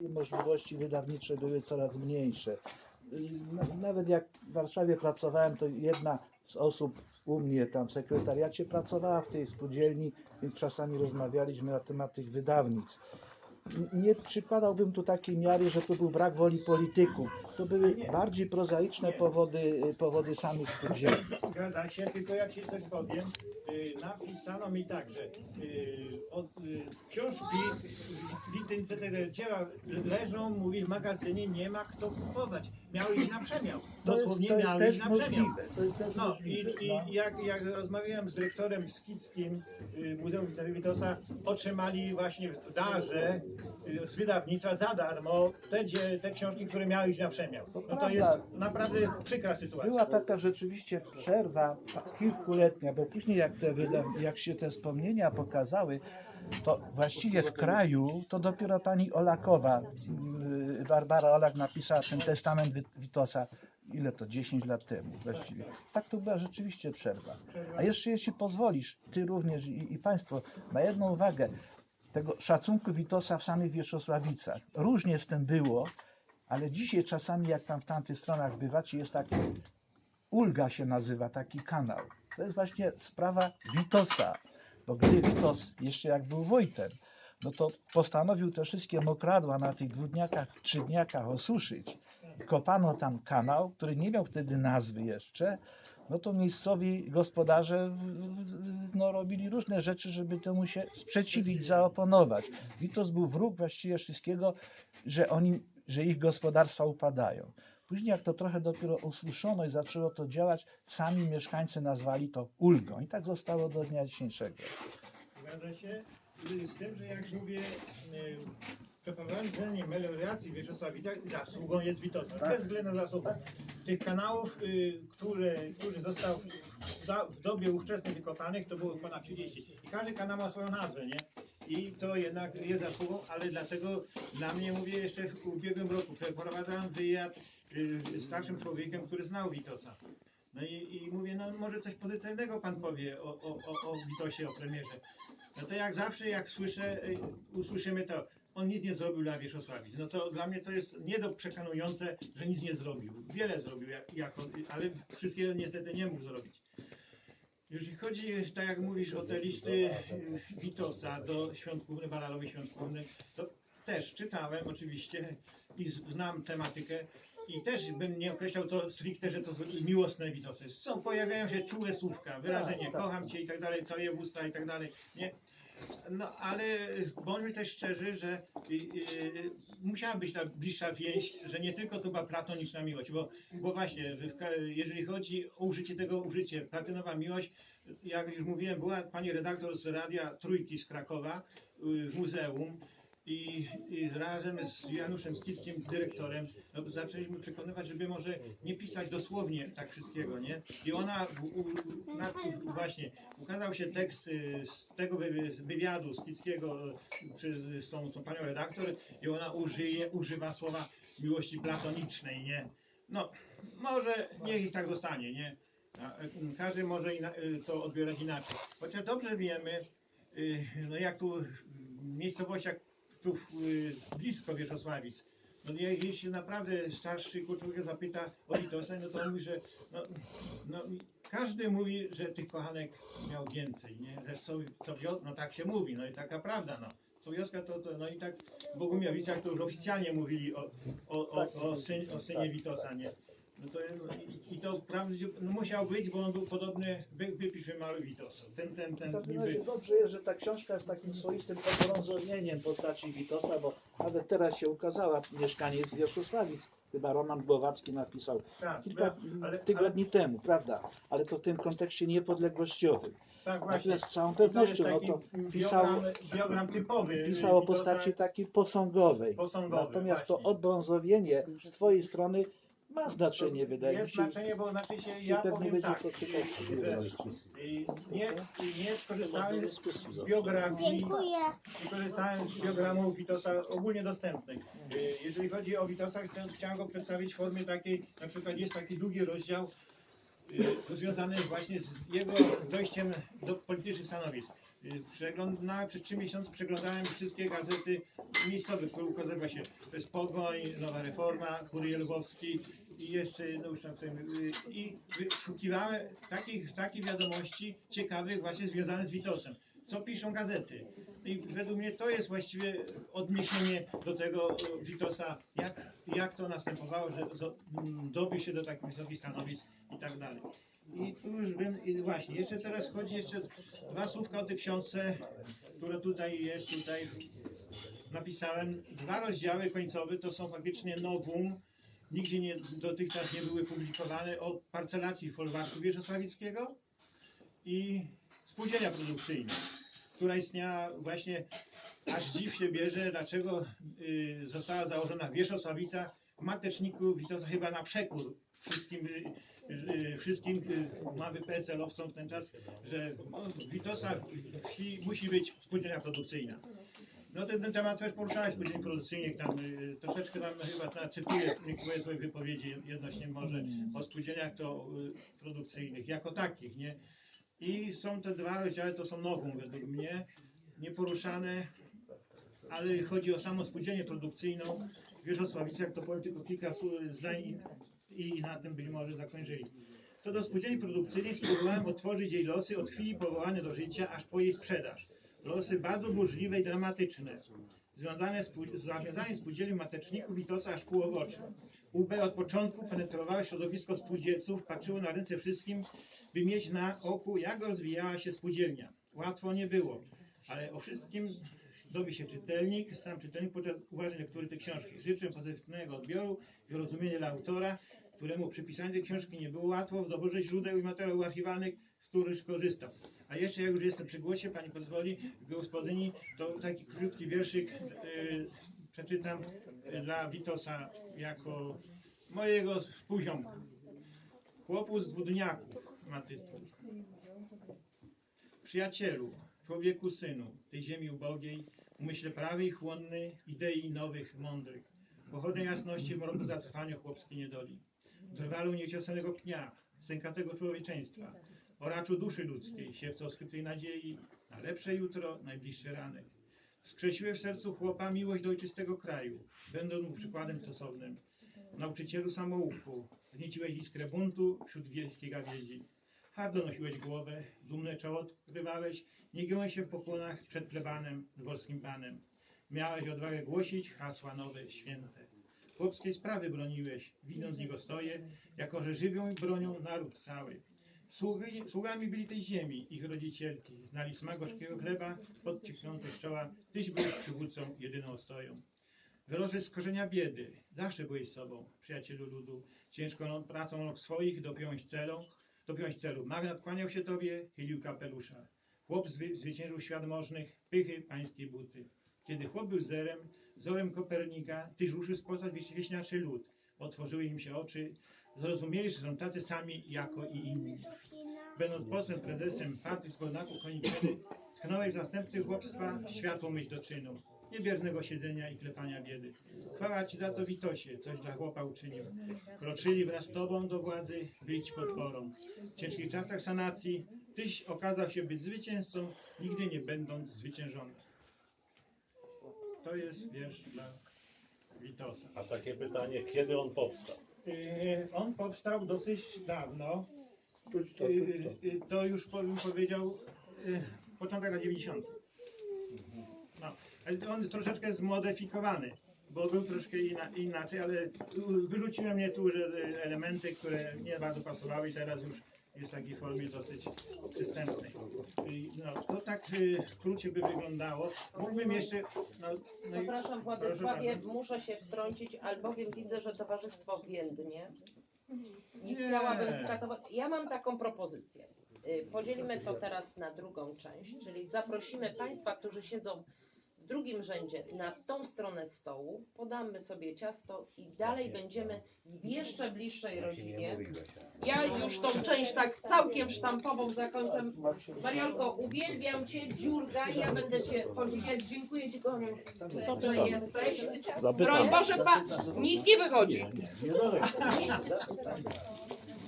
możliwości wydawnicze były coraz mniejsze. Na- Nawet jak w Warszawie pracowałem, to jedna z osób u mnie tam w sekretariacie pracowała w tej spółdzielni, więc czasami rozmawialiśmy na temat tych wydawnic. Nie przykładałbym tu takiej miary, że to był brak woli polityków. To były bardziej prozaiczne powody, y, powody samych spółdzielni. Zgadza się, tylko jak się coś powiem, y, napisano mi tak, że y, od, y, książki, licencja dzieła leżą, mówi w magazynie, nie ma kto kupować. Miały iść na przemiał. To jest, Dosłownie to jest miały też iść na przemiał. możliwe. No i, i jak, jak rozmawiałem z dyrektorem Skickim y, Muzeum Witolda Witosa, otrzymali właśnie w darze y, z wydawnictwa za darmo te, te książki, które miały iść na przemiał. No to jest naprawdę przykra sytuacja. Była taka rzeczywiście przerwa kilkuletnia, bo później jak, te jak się te wspomnienia pokazały, to właściwie w kraju to dopiero pani Olakowa, yy, Barbara Olak napisała ten testament Wi- Witosa, ile to, 10 lat temu właściwie. Tak to była rzeczywiście przerwa. A jeszcze jeśli pozwolisz, ty również i, i państwo, na jedną uwagę, tego szacunku Witosa w samych Wierzchosławicach. Różnie z tym było, ale dzisiaj czasami jak tam w tamtych stronach bywacie, jest taki Ulga się nazywa taki kanał. To jest właśnie sprawa Witosa. Bo gdy Witos jeszcze jak był Wojtem, no to postanowił te wszystkie mokradła na tych dwudniakach, trzydniakach osuszyć. Kopano tam kanał, który nie miał wtedy nazwy jeszcze. No to miejscowi gospodarze no, robili różne rzeczy, żeby temu się sprzeciwić, zaoponować. Witos był wróg właściwie wszystkiego, że oni, że ich gospodarstwa upadają. Później jak to trochę dopiero usłyszono i zaczęło to działać, sami mieszkańcy nazwali to ulgą i tak zostało do dnia dzisiejszego. Zgadza się. Y, Z tym, że jak mówię, y, przeprowadzenie melioracji w Wieczosławicach zasługą jest Witosa. Tak. Bez względu na zasługę. Tych kanałów, y, które, który został w, dobie ówczesnych wykopanych, to było ponad 30. I każdy kanał ma swoją nazwę, nie? I to jednak jest zasługą, ale dlatego dla mnie, mówię, jeszcze w ubiegłym roku przeprowadzałem y, z starszym człowiekiem, który znał Witosa. No i, i mówię, no może coś pozytywnego pan powie o, o, o, o Witosie, o premierze. No to jak zawsze, jak słyszę, y, usłyszymy to, on nic nie zrobił dla Wierzchosławic. No to dla mnie to jest nie do przekonujące, że nic nie zrobił. Wiele zrobił, jak, jako, ale wszystkiego niestety nie mógł zrobić. Jeżeli chodzi, tak jak mówisz, o te listy Witosa do świątkówny, baralowej świątkówny, to też czytałem oczywiście i znam tematykę i też bym nie określał to stricte, że to miłosne Witosy. Są, pojawiają się czułe słówka, wyrażenie, Tak, tak. kocham cię i tak dalej, całuję w usta i tak dalej, nie? No ale bądźmy też szczerzy, że y, y, musiała być ta bliższa więź, że nie tylko to była platoniczna miłość, bo, bo właśnie, jeżeli chodzi o użycie tego użycie, platynowa miłość, jak już mówiłem, była pani redaktor z Radia Trójki z Krakowa y, w muzeum i, i razem z Januszem Skickim, dyrektorem, no, zaczęliśmy przekonywać, żeby może nie pisać dosłownie tak wszystkiego, nie? I ona u, na, u, właśnie, ukazał się tekst y, z tego wy, wywiadu Skickiego y, przy, z, tą, tą panią redaktor i ona użyje, używa słowa miłości platonicznej, nie? No, może niech i tak zostanie, nie? Y, Każdy może to odbierać inaczej. Chociaż dobrze wiemy, no jak tu w miejscowościach tu y, blisko Wierzchosławic, no je- jeśli naprawdę starszy człowiek zapyta o Witosa, no to on mówi, że no, no, każdy mówi, że tych kochanek miał więcej, nie? Że co, co wios- no tak się mówi, no i taka prawda, no. Co wioska to, to no i tak w Bogumiowicach to już oficjalnie mówili o, o, o, o, syn, o synie Witosa, nie? No to, no, i, I to prawdzie, no musiał być, bo on był podobny, wy, wypisz mały Witos. Ten, ten, ten każdym niby... dobrze jest, że ta książka jest takim swoistym obrązownieniem postaci Witosa, bo nawet teraz się ukazała mieszkanie z Wierzchosławic. Chyba Roman Głowacki napisał Tak, kilka ale- tygodni temu, prawda? Ale to w tym kontekście niepodległościowym. Tak, właśnie. Natomiast z całą to pewnością no to pisał, biogram typowy. pisał o postaci takiej posągowej. Posągowej, Natomiast to właśnie. odbrązowienie z twojej strony ma znaczenie, wydaje mi Jest się. znaczenie, bo znaczy się, ja pewnie powiem tak, nie, nie skorzystałem z biografii, Dziękuję. nie korzystałem z biogramów Witosa ogólnie dostępnych. Y, Jeżeli chodzi o Witosa, chciałem go przedstawić w formie takiej, na przykład jest taki długi rozdział y, związane właśnie z jego dojściem do politycznych stanowisk. Y, Przeglądałem przez trzy miesiące przeglądałem wszystkie gazety miejscowe, które ukazały właśnie to jest Pogoń, Nowa Reforma, Kurier Lwowski i jeszcze no już y, i wyszukiwałem takich, takich wiadomości ciekawych właśnie związanych z Witosem. Co piszą gazety? I według mnie to jest właściwie odniesienie do tego e, Witosa, jak, jak to następowało, że zo- m, dobił się do takich wysokich stanowisk i tak dalej. I tu już bym, i właśnie, jeszcze teraz chodzi jeszcze dwa słówka o tej książce, która tutaj jest, tutaj napisałem. Dwa rozdziały końcowe to są faktycznie nowum, nigdzie nie, dotychczas nie były publikowane o parcelacji folwarku wierzchosławickiego i spółdzielnia produkcyjna, która istniała właśnie, aż dziw się bierze, dlaczego y, została założona w Wierzchosławicach, w Mateczniku Witosa chyba na przekór wszystkim, y, y, wszystkim y, mamy PSL-owcom w ten czas, że no, w Witosach wsi musi być spółdzielnia produkcyjna. No ten, ten temat też poruszałeś spółdzielni produkcyjnych, tam y, troszeczkę tam chyba tam cytuję niektóre twoje wypowiedzi odnośnie może o spółdzielniach to y, produkcyjnych, jako takich, nie? I są te dwa rozdziały, to są nową według mnie, nieporuszane, ale chodzi o samo spółdzielnię produkcyjną w Wierzchosławicach, to powiem tylko kilka zdań i na tym być może zakończyli. Co do spółdzielni produkcyjnej spróbowałem otworzyć jej losy od chwili powołania do życia, aż po jej sprzedaż. Losy bardzo burzliwe i dramatyczne. Związane z, spół- z zawiązaniem spółdzielni mateczników Witosa aż półowoczy. UB od początku penetrowało środowisko spółdzielców, patrzyło na ręce wszystkim, by mieć na oku, jak rozwijała się spółdzielnia. Łatwo nie było, ale o wszystkim dowie się czytelnik, sam czytelnik podczas uważnej lektury tej książki. Życzę pozytywnego odbioru i zrozumienia dla autora, któremu przypisanie tej książki nie było łatwo w doborze źródeł i materiałów archiwalnych, z których skorzystał. A jeszcze jak już jestem przy głosie, pani pozwoli, gospodyni, to taki krótki wierszyk yy, przeczytam yy, dla Witosa jako mojego współziomka. Chłopus dwudniaków ma tytuł. Przyjacielu, człowieku synu, tej ziemi ubogiej, umyśle prawy i chłonny, idei nowych, mądrych. Pochodne jasności w mroku zatrwania chłopskiej niedoli. Drwalu nieciosanego pnia, sękatego człowieczeństwa, oraczu duszy ludzkiej, siewco skrytej nadziei, na lepsze jutro, najbliższy ranek. Skrzesiły w sercu chłopa miłość do ojczystego kraju, będąc mu przykładem stosownym. Nauczycielu samoufku, wnieciłeś iskrę buntu wśród wielkiej gawiedzi. Hardo nosiłeś głowę, dumne czoło odkrywałeś, nie giąłeś się w pokłonach przed plebanem, dworskim panem. Miałeś odwagę głosić hasła nowe, święte. Chłopskiej sprawy broniłeś, widząc niego stoję, jako że żywią i bronią naród cały. Sługi, sługami byli tej ziemi, ich rodzicielki, znali smak gorzkiego chleba, odcieknięte z czoła, tyś był przywódcą, jedyną stoją. Wyrosłeś z korzenia biedy, zawsze byłeś sobą, przyjacielu ludu, ciężką pracą rąk swoich dopiąłeś celą, dopiąłeś celu. Magnat kłaniał się tobie, chylił kapelusza. Chłop zwy, zwyciężył świat możnych, pychy, pańskie buty. Kiedy chłop był zerem, zorem Kopernika, tyś ruszył wieś- wieśniaczy lud. Otworzyły im się oczy, zrozumieli, że są tacy sami jako i inni. Będąc posłem, prezesem partii z Polnaków Konickiej, tchnąłeś w zastępcy chłopstwa światło myśl do czynu, niebieżnego siedzenia i klepania biedy. Chwała Ci za to, Witosie, coś dla chłopa uczynił. Kroczyli wraz z Tobą do władzy, być potworą. W ciężkich czasach sanacji Tyś okazał się być zwycięzcą, nigdy nie będąc zwyciężony. To jest wiersz dla Witosa. A takie pytanie, kiedy on powstał? Yy, On powstał dosyć dawno. Yy, yy, To już bym powiedział początek lat 90. No, on jest troszeczkę zmodyfikowany, bo był troszkę inaczej, ale wyrzuciłem mnie tu że elementy, które nie bardzo pasowały i teraz już jest w takiej formie dosyć przystępnej. No, to tak yy, w skrócie by wyglądało. Mógłbym jeszcze... No, no Przepraszam Władysławie, muszę się wtrącić, albowiem widzę, że towarzystwo biednie. I Nie. chciałabym. Ja mam taką propozycję. Y, Podzielimy to teraz na drugą część, czyli zaprosimy Państwa, którzy siedzą w drugim rzędzie na tą stronę stołu, podamy sobie ciasto i dalej będziemy w jeszcze bliższej rodzinie. Ja już tą część tak całkiem sztampową zakończę. Mariolko, uwielbiam Cię, dziurga, ja będę Cię podziwiać. Dziękuję Ci, kochanie, że jesteś. Broń Boże, pa, nikt nie wychodzi.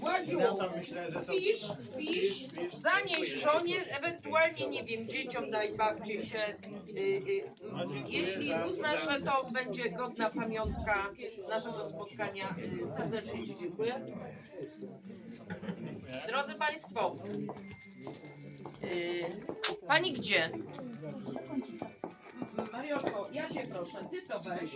Władziu, Ja tam myślę, że są... pisz, pisz, zanieś żonie, ewentualnie, nie wiem, dzieciom daj babci się, y, y, jeśli uznasz, że to będzie godna pamiątka naszego spotkania, y, serdecznie Ci dziękuję. Drodzy Państwo, y, Pani gdzie? Mariolko, ja Cię proszę, Ty to weź.